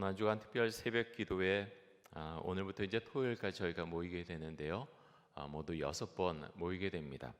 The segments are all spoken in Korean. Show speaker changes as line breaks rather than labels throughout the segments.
오늘 한 주간 특별 새벽 기도에 아, 오늘부터 이제 토요일까지 저희가 모이게 되는데요. 아, 모두 여섯 번 모이게 됩니다.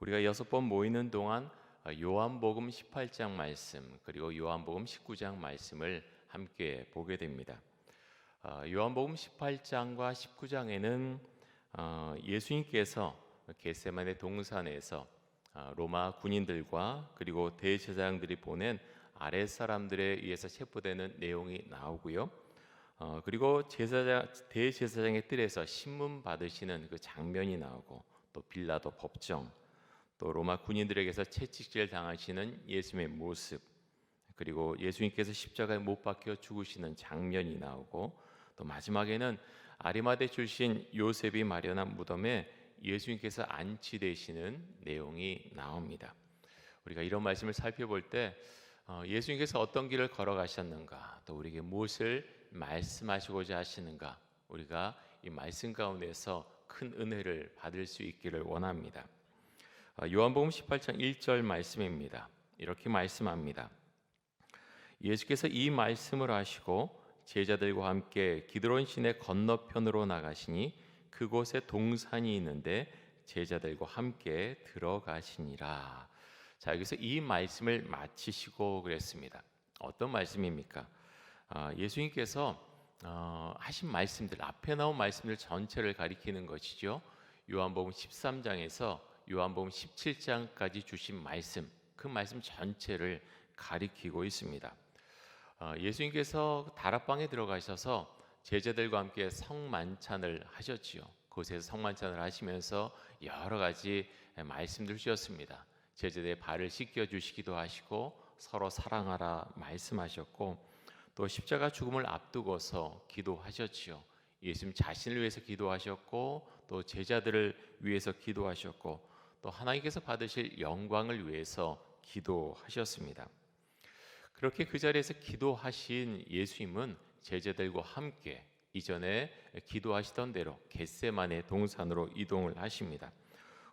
우리가 여섯 번 모이는 동안 아, 요한복음 18장 말씀 그리고 요한복음 19장 말씀을 함께 보게 됩니다. 아, 요한복음 18장과 19장에는 어, 예수님께서 겟세만의 동산에서 아, 로마 군인들과 그리고 대제사장들이 보낸 아랫 사람들에 의해서 체포되는 내용이 나오고요. 어, 그리고 제사장 대제사장의 뜰에서 신문 받으시는 그 장면이 나오고 또 빌라도 법정 또 로마 군인들에게서 채찍질 당하시는 예수님의 모습 그리고 예수님께서 십자가에 못 박혀 죽으시는 장면이 나오고 또 마지막에는 아리마대 출신 요셉이 마련한 무덤에 예수님께서 안치되시는 내용이 나옵니다. 우리가 이런 말씀을 살펴볼 때 어, 예수님께서 어떤 길을 걸어가셨는가, 또 우리에게 무엇을 말씀하시고자 하시는가, 우리가 이 말씀 가운데서 큰 은혜를 받을 수 있기를 원합니다. 어, 요한복음 18장 1절 말씀입니다. 이렇게 말씀합니다. 예수께서 이 말씀을 하시고 제자들과 함께 기드론 시내 건너편으로 나가시니 그곳에 동산이 있는데 제자들과 함께 들어가시니라. 자 여기서 이 말씀을 마치시고 그랬습니다. 어떤 말씀입니까? 아, 예수님께서 어, 하신 말씀들 앞에 나온 말씀들 전체를 가리키는 것이죠. 요한복음 13장에서 요한복음 17장까지 주신 말씀 그 말씀 전체를 가리키고 있습니다. 어, 예수님께서 다락방에 들어가셔서 제자들과 함께 성만찬을 하셨지요. 그곳에서 성만찬을 하시면서 여러 가지 말씀들 주셨습니다. 제자들의 발을 씻겨 주시기도 하시고 서로 사랑하라 말씀하셨고 또 십자가 죽음을 앞두고서 기도하셨지요. 예수님 자신을 위해서 기도하셨고 또 제자들을 위해서 기도하셨고 또 하나님께서 받으실 영광을 위해서 기도하셨습니다. 그렇게 그 자리에서 기도하신 예수님은 제자들과 함께 이전에 기도하시던 대로 겟세만의 동산으로 이동을 하십니다.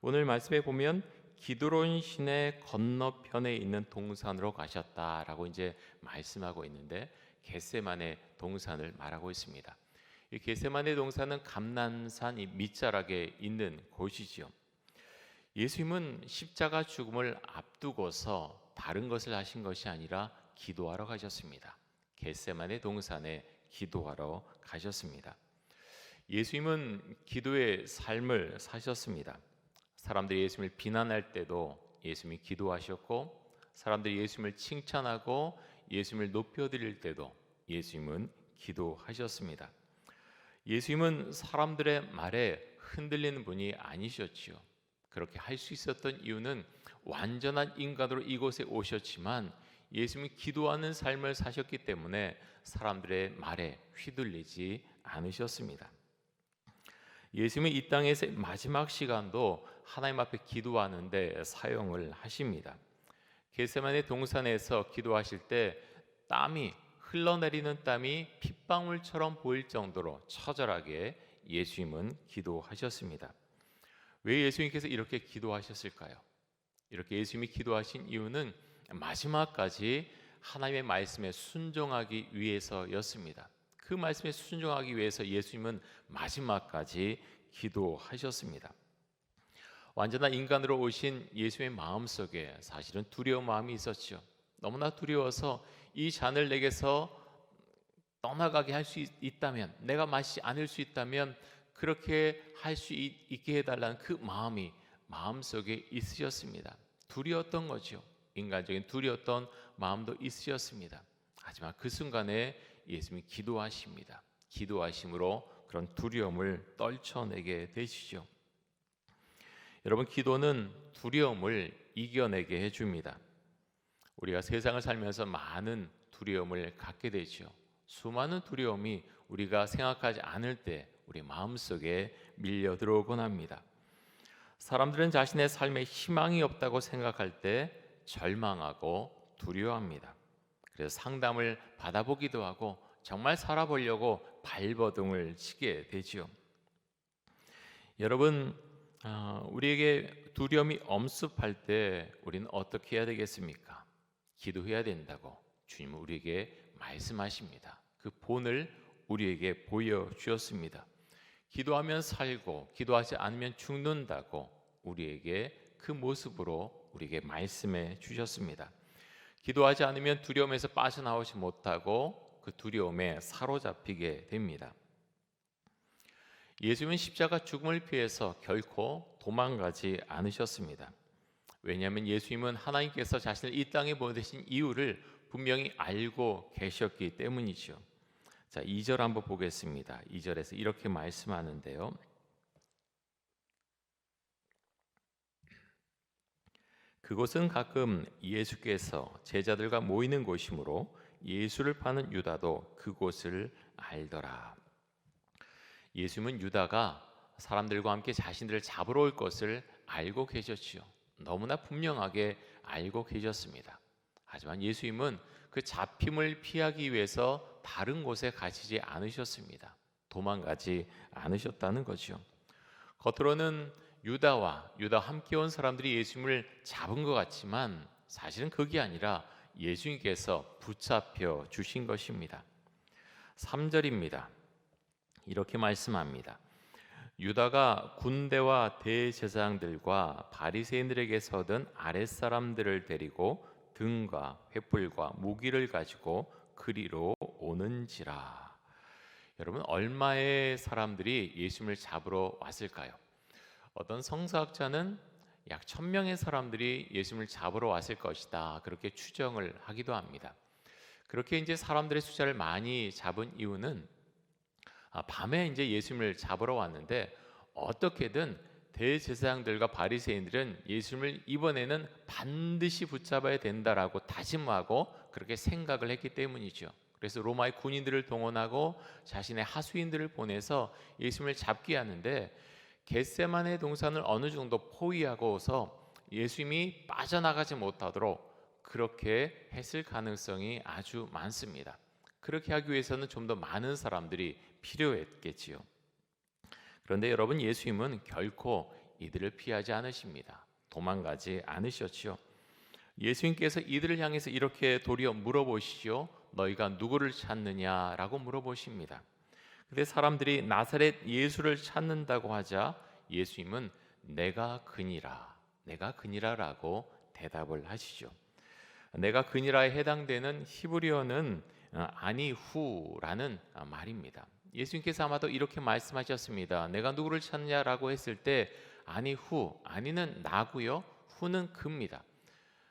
오늘 말씀에 보면 기드론 시내 건너편에 있는 동산으로 가셨다라고 이제 말씀하고 있는데 겟세만의 동산을 말하고 있습니다. 이 겟세만의 동산은 감난산 이 밑자락에 있는 곳이지요. 예수님은 십자가 죽음을 앞두고서 다른 것을 하신 것이 아니라 기도하러 가셨습니다. 겟세만의 동산에 기도하러 가셨습니다. 예수님은 기도의 삶을 사셨습니다. 사람들이 예수님을 비난할 때도 예수님이 기도하셨고 사람들이 예수님을 칭찬하고 예수님을 높여드릴 때도 예수님은 기도하셨습니다. 예수님은 사람들의 말에 흔들리는 분이 아니셨지요. 그렇게 할 수 있었던 이유는 완전한 인간으로 이곳에 오셨지만 예수님이 기도하는 삶을 사셨기 때문에 사람들의 말에 휘둘리지 않으셨습니다. 예수님이 이 땅에서 마지막 시간도 하나님 앞에 기도하는데 사용을 하십니다. 게세만의 동산에서 기도하실 때 땀이 흘러내리는 땀이 핏방울처럼 보일 정도로 처절하게 예수님은 기도하셨습니다. 왜 예수님께서 이렇게 기도하셨을까요? 이렇게 예수님이 기도하신 이유는 마지막까지 하나님의 말씀에 순종하기 위해서였습니다. 그 말씀에 순종하기 위해서 예수님은 마지막까지 기도하셨습니다. 완전한 인간으로 오신 예수의 마음 속에 사실은 두려운 마음이 있었죠. 너무나 두려워서 이 잔을 내게서 떠나가게 할 수 있다면, 내가 마시지 않을 수 있다면 그렇게 할 수 있게 해달라는 그 마음이 마음 속에 있으셨습니다. 두려웠던 거죠. 인간적인 두려웠던 마음도 있으셨습니다. 하지만 그 순간에 예수님이 기도하십니다. 기도하심으로 그런 두려움을 떨쳐내게 되시죠. 여러분 기도는 두려움을 이겨내게 해줍니다. 우리가 세상을 살면서 많은 두려움을 갖게 되죠. 수많은 두려움이 우리가 생각하지 않을 때 우리 마음속에 밀려 들어오곤 합니다. 사람들은 자신의 삶에 희망이 없다고 생각할 때 절망하고 두려워합니다. 그래서 상담을 받아보기도 하고 정말 살아보려고 발버둥을 치게 되지요. 여러분, 어, 우리에게 두려움이 엄습할 때 우리는 어떻게 해야 되겠습니까? 기도해야 된다고 주님은 우리에게 말씀하십니다. 그 본을 우리에게 보여 주었습니다. 기도하면 살고 기도하지 않으면 죽는다고 우리에게 그 모습으로 우리에게 말씀해 주셨습니다. 기도하지 않으면 두려움에서 빠져나오지 못하고 그 두려움에 사로잡히게 됩니다. 예수님은 십자가 죽음을 피해서 결코 도망가지 않으셨습니다. 왜냐하면 예수님은 하나님께서 자신을 이 땅에 보내신 이유를 분명히 알고 계셨기 때문이죠. 자, 2절 한번 보겠습니다. 2절에서 이렇게 말씀하는데요. 그곳은 가끔 예수께서 제자들과 모이는 곳이므로 예수를 파는 유다도 그곳을 알더라. 예수님은 유다가 사람들과 함께 자신들을 잡으러 올 것을 알고 계셨지요. 너무나 분명하게 알고 계셨습니다. 하지만 예수님은 그 잡힘을 피하기 위해서 다른 곳에 가시지 않으셨습니다. 도망가지 않으셨다는 거죠. 겉으로는 유다와 유다 함께 온 사람들이 예수님을 잡은 것 같지만 사실은 그게 아니라 예수님께서 붙잡혀 주신 것입니다. 3절입니다. 이렇게 말씀합니다. 유다가 군대와 대제사장들과 바리새인들에게서 얻은 아랫사람들을 데리고 등과 횃불과 무기를 가지고 그리로 오는지라. 여러분 얼마의 사람들이 예수님을 잡으러 왔을까요? 어떤 성서학자는 약 천명의 사람들이 예수님을 잡으러 왔을 것이다. 그렇게 추정을 하기도 합니다. 그렇게 이제 사람들의 숫자를 많이 잡은 이유는 아, 밤에 이제 예수님을 잡으러 왔는데 어떻게든 대제사장들과 바리새인들은 예수님을 이번에는 반드시 붙잡아야 된다라고 다짐하고 그렇게 생각을 했기 때문이죠. 그래서 로마의 군인들을 동원하고 자신의 하수인들을 보내서 예수님을 잡게 하는데 겟세만의 동산을 어느 정도 포위하고서 예수님이 빠져나가지 못하도록 그렇게 했을 가능성이 아주 많습니다. 그렇게 하기 위해서는 좀 더 많은 사람들이 필요했겠지요. 그런데 여러분 예수님은 결코 이들을 피하지 않으십니다. 도망가지 않으셨지요. 예수님께서 이들을 향해서 이렇게 도리어 물어보시죠. 너희가 누구를 찾느냐라고 물어보십니다. 근데 사람들이 나사렛 예수를 찾는다고 하자 예수님은 내가 그니라, 내가 그니라라고 대답을 하시죠. 내가 그니라에 해당되는 히브리어는 아니후라는 말입니다. 예수님께서 아마도 이렇게 말씀하셨습니다. 내가 누구를 찾냐라고 했을 때 아니 후, 아니는 나고요, 후는 그입니다.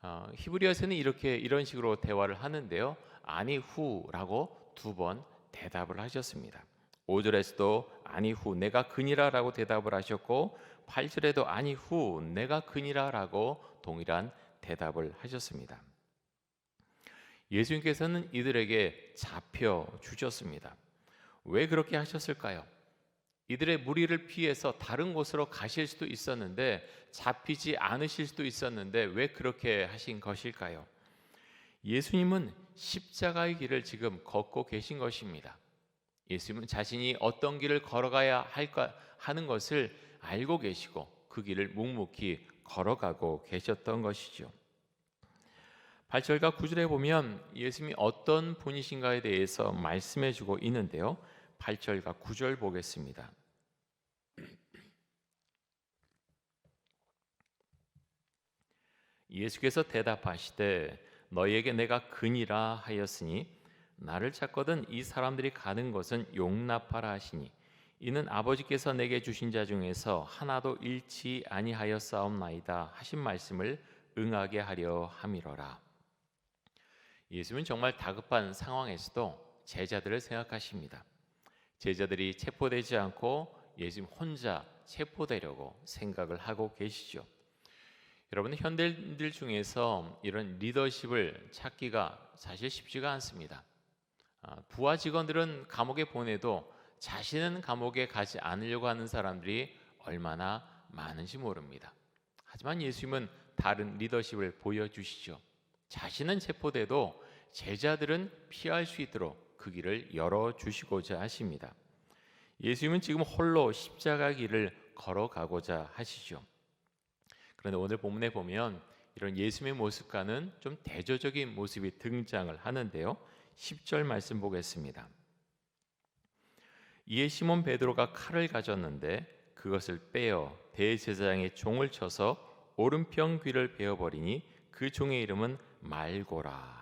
어, 히브리어에서는 이렇게 이런 식으로 대화를 하는데요. 아니 후라고 두 번 대답을 하셨습니다. 5절에서도 아니 후 내가 그니라라고 대답을 하셨고 8절에도 아니 후 내가 그니라라고 동일한 대답을 하셨습니다. 예수님께서는 이들에게 잡혀 주셨습니다. 왜 그렇게 하셨을까요? 이들의 무리를 피해서 다른 곳으로 가실 수도 있었는데 잡히지 않으실 수도 있었는데 왜 그렇게 하신 것일까요? 예수님은 십자가의 길을 지금 걷고 계신 것입니다. 예수님은 자신이 어떤 길을 걸어가야 할까 하는 것을 알고 계시고 그 길을 묵묵히 걸어가고 계셨던 것이죠. 8절과 9절에 보면 예수님이 어떤 분이신가에 대해서 말씀해 주고 있는데요. 8절과 9절 보겠습니다. 예수께서 대답하시되 너희에게 내가 근이라 하였으니 나를 찾거든 이 사람들이 가는 것은 용납하라 하시니 이는 아버지께서 내게 주신 자 중에서 하나도 잃지 아니하였사옵나이다 하신 말씀을 응하게 하려 함이로라. 예수님은 정말 다급한 상황에서도 제자들을 생각하십니다. 제자들이 체포되지 않고 예수님 혼자 체포되려고 생각을 하고 계시죠. 여러분 현대인들 중에서 이런 리더십을 찾기가 사실 쉽지가 않습니다. 아, 부하 직원들은 감옥에 보내도 자신은 감옥에 가지 않으려고 하는 사람들이 얼마나 많은지 모릅니다. 하지만 예수님은 다른 리더십을 보여주시죠. 자신은 체포돼도 제자들은 피할 수 있도록 그 길을 열어 주시고자 하십니다. 예수님은 지금 홀로 십자가 길을 걸어가고자 하시죠. 그런데 오늘 본문에 보면 이런 예수님의 모습과는 좀 대조적인 모습이 등장을 하는데요. 10절 말씀 보겠습니다. 이에 시몬 베드로가 칼을 가졌는데 그것을 빼어 대제사장의 종을 쳐서 오른편 귀를 베어 버리니 그 종의 이름은 말고라.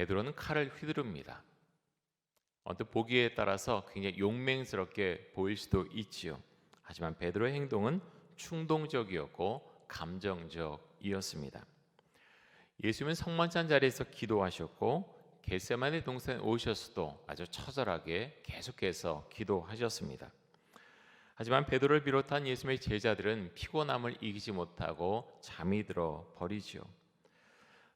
베드로는 칼을 휘두릅니다. 언뜻 보기에 따라서 굉장히 용맹스럽게 보일 수도 있지요. 하지만 베드로의 행동은 충동적이었고 감정적이었습니다. 예수님은 성만찬 자리에서 기도하셨고 겟세마네 동산에 오셨어도 아주 처절하게 계속해서 기도하셨습니다. 하지만 베드로를 비롯한 예수님의 제자들은 피곤함을 이기지 못하고 잠이 들어 버리지요.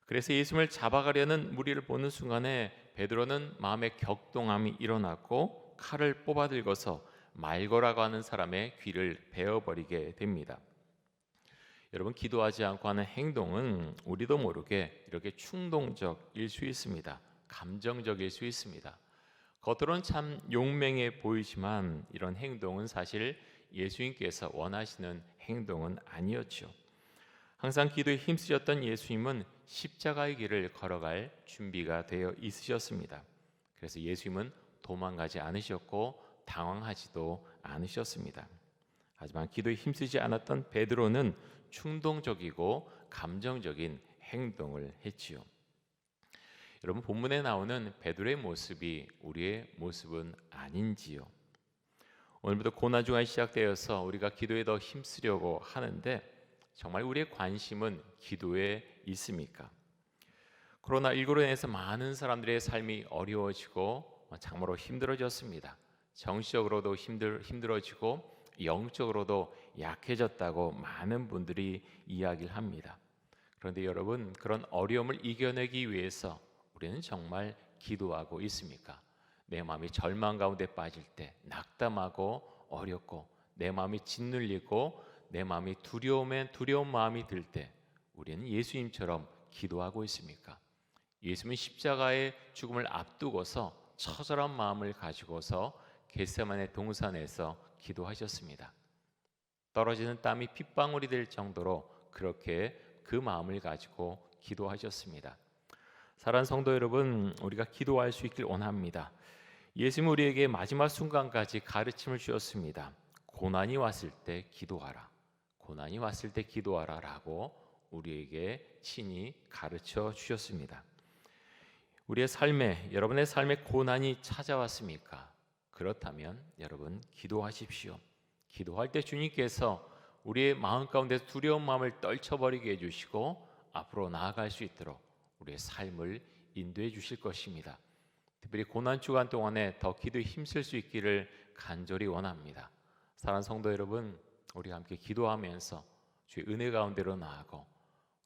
그래서 예수님을 잡아가려는 무리를 보는 순간에 베드로는 마음의 격동함이 일어났고 칼을 뽑아 들고서 말거라고 하는 사람의 귀를 베어버리게 됩니다. 여러분 기도하지 않고 하는 행동은 우리도 모르게 이렇게 충동적일 수 있습니다. 감정적일 수 있습니다. 겉으로는 참 용맹해 보이지만 이런 행동은 사실 예수님께서 원하시는 행동은 아니었죠. 항상 기도에 힘쓰셨던 예수님은 십자가의 길을 걸어갈 준비가 되어 있으셨습니다. 그래서 예수님은 도망가지 않으셨고 당황하지도 않으셨습니다. 하지만 기도에 힘쓰지 않았던 베드로는 충동적이고 감정적인 행동을 했지요. 여러분 본문에 나오는 베드로의 모습이 우리의 모습은 아닌지요. 오늘부터 고난 주간이 시작되어서 우리가 기도에 더 힘쓰려고 하는데 정말 우리의 관심은 기도에 있습니까? 코로나 19로 인해서 많은 사람들의 삶이 어려워지고 참으로 힘들어졌습니다. 정신적으로도 힘들 힘들어지고 영적으로도 약해졌다고 많은 분들이 이야기를 합니다. 그런데 여러분 그런 어려움을 이겨내기 위해서 우리는 정말 기도하고 있습니까? 내 마음이 절망 가운데 빠질 때 낙담하고 어렵고 내 마음이 짓눌리고 내 마음이 두려움에 두려운 마음이 들 때 우리는 예수님처럼 기도하고 있습니까? 예수님은 십자가의 죽음을 앞두고서 처절한 마음을 가지고서 겟세만의 동산에서 기도하셨습니다. 떨어지는 땀이 핏방울이 될 정도로 그렇게 그 마음을 가지고 기도하셨습니다. 사랑하는 성도 여러분, 우리가 기도할 수 있길 원합니다. 예수님 우리에게 마지막 순간까지 가르침을 주었습니다. 고난이 왔을 때 기도하라. 고난이 왔을 때 기도하라라고 우리에게 친히 가르쳐 주셨습니다. 우리의 삶에 여러분의 삶에 고난이 찾아왔습니까? 그렇다면 여러분 기도하십시오. 기도할 때 주님께서 우리의 마음 가운데 두려운 마음을 떨쳐버리게 해주시고 앞으로 나아갈 수 있도록 우리의 삶을 인도해 주실 것입니다. 특별히 고난 주간 동안에 더 기도에 힘쓸 수 있기를 간절히 원합니다. 사랑하는 성도 여러분, 우리가 함께 기도하면서 주의 은혜 가운데로 나아가고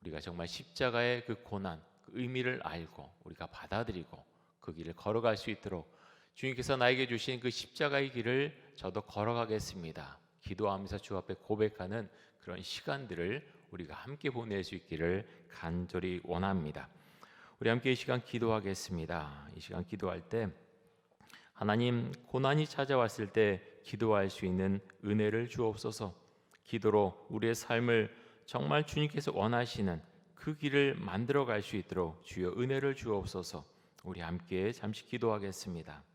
우리가 정말 십자가의 그 고난, 그 의미를 알고 우리가 받아들이고 그 길을 걸어갈 수 있도록 주님께서 나에게 주신 그 십자가의 길을 저도 걸어가겠습니다. 기도하면서 주 앞에 고백하는 그런 시간들을 우리가 함께 보낼 수 있기를 간절히 원합니다. 우리 함께 이 시간 기도하겠습니다. 이 시간 기도할 때 하나님 고난이 찾아왔을 때 기도할 수 있는 은혜를 주옵소서. 기도로 우리의 삶을 정말 주님께서 원하시는 그 길을 만들어 갈 수 있도록 주여 은혜를 주옵소서. 우리 함께 잠시 기도하겠습니다.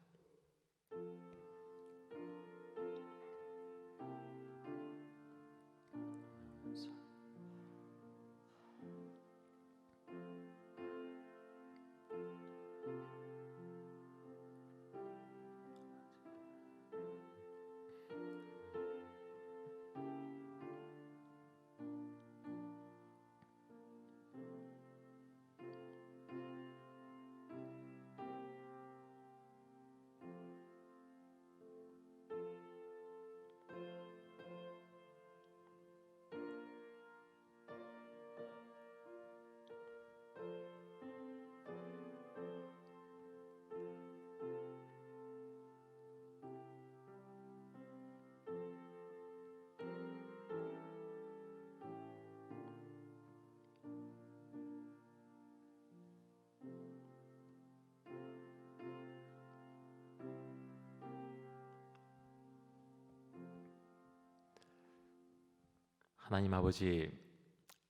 하나님 아버지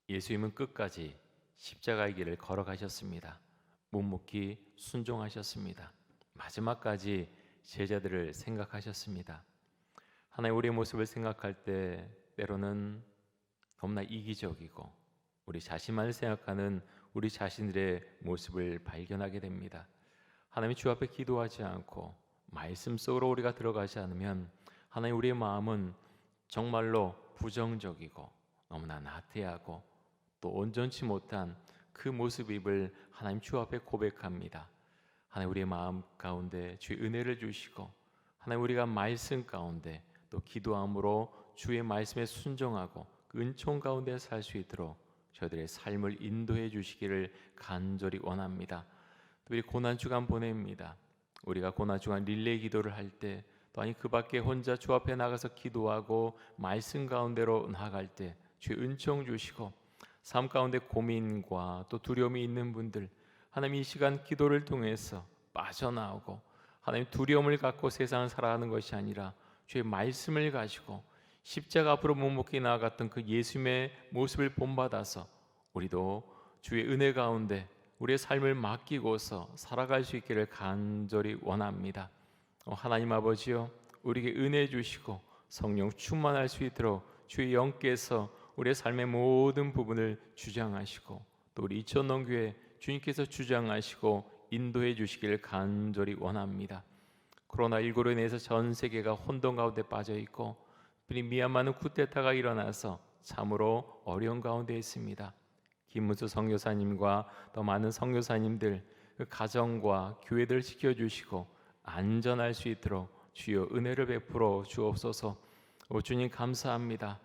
예수님은 끝까지 십자가의 길을 걸어가셨습니다. 묵묵히 순종하셨습니다. 마지막까지 제자들을 생각하셨습니다. 하나님 우리의 모습을 생각할 때 때로는 너무나 이기적이고 우리 자신만을 생각하는 우리 자신들의 모습을 발견하게 됩니다. 하나님 주 앞에 기도하지 않고 말씀 속으로 우리가 들어가지 않으면 하나님 우리의 마음은 정말로 부정적이고 너무나 나태하고 또 온전치 못한 그 모습입을 하나님 주 앞에 고백합니다. 하나님 우리의 마음 가운데 주의 은혜를 주시고 하나님 우리가 말씀 가운데 또 기도함으로 주의 말씀에 순종하고 그 은총 가운데 살 수 있도록 저들의 삶을 인도해 주시기를 간절히 원합니다. 또 우리 고난 주간 보냅니다. 우리가 고난 주간 릴레이 기도를 할 때 또 아니 그 밖에 혼자 주 앞에 나가서 기도하고 말씀 가운데로 나아갈 때 주의 은총 주시고 삶 가운데 고민과 또 두려움이 있는 분들 하나님 이 시간 기도를 통해서 빠져나오고 하나님 두려움을 갖고 세상을 살아가는 것이 아니라 주의 말씀을 가지고 십자가 앞으로 묵묵히 나아갔던 그 예수님의 모습을 본받아서 우리도 주의 은혜 가운데 우리의 삶을 맡기고서 살아갈 수 있기를 간절히 원합니다. 어, 하나님 아버지요 우리에게 은혜 주시고 성령 충만할 수 있도록 주의 영께서 우리의 삶의 모든 부분을 주장하시고 또 우리 이천농교회 주님께서 주장하시고 인도해 주시기를 간절히 원합니다. 코로나 19로 인해서 전 세계가 혼돈 가운데 빠져 있고 특히 미얀마는 쿠데타가 일어나서 참으로 어려운 가운데 있습니다. 김문수 성교사님과 더 많은 성교사님들 그 가정과 교회들 지켜주시고 안전할 수 있도록 주여 은혜를 베풀어 주옵소서. 오 주님 감사합니다.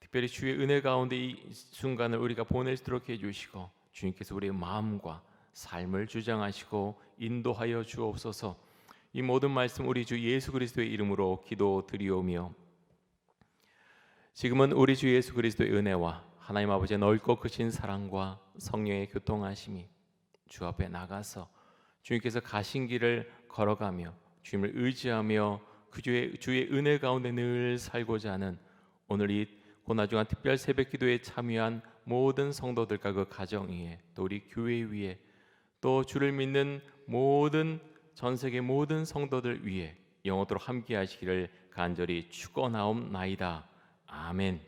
특별히 주의 은혜 가운데 이 순간을 우리가 보낼 수 있도록 해 주시고 주님께서 우리의 마음과 삶을 주장하시고 인도하여 주옵소서. 이 모든 말씀 우리 주 예수 그리스도의 이름으로 기도드리오며 지금은 우리 주 예수 그리스도의 은혜와 하나님 아버지의 넓고 크신 사랑과 성령의 교통하심이 주 앞에 나가서 주님께서 가신 길을 걸어가며 주님을 의지하며 그 주의 주의 은혜 가운데 늘 살고자 하는 오늘 이 고나중한 특별 새벽 기도에 참여한 모든 성도들과 그 가정 위에 또 우리 교회 위에 또 주를 믿는 모든 전 세계 모든 성도들 위에 영원토록 함께 하시기를 간절히 축원하옵나이다. 아멘.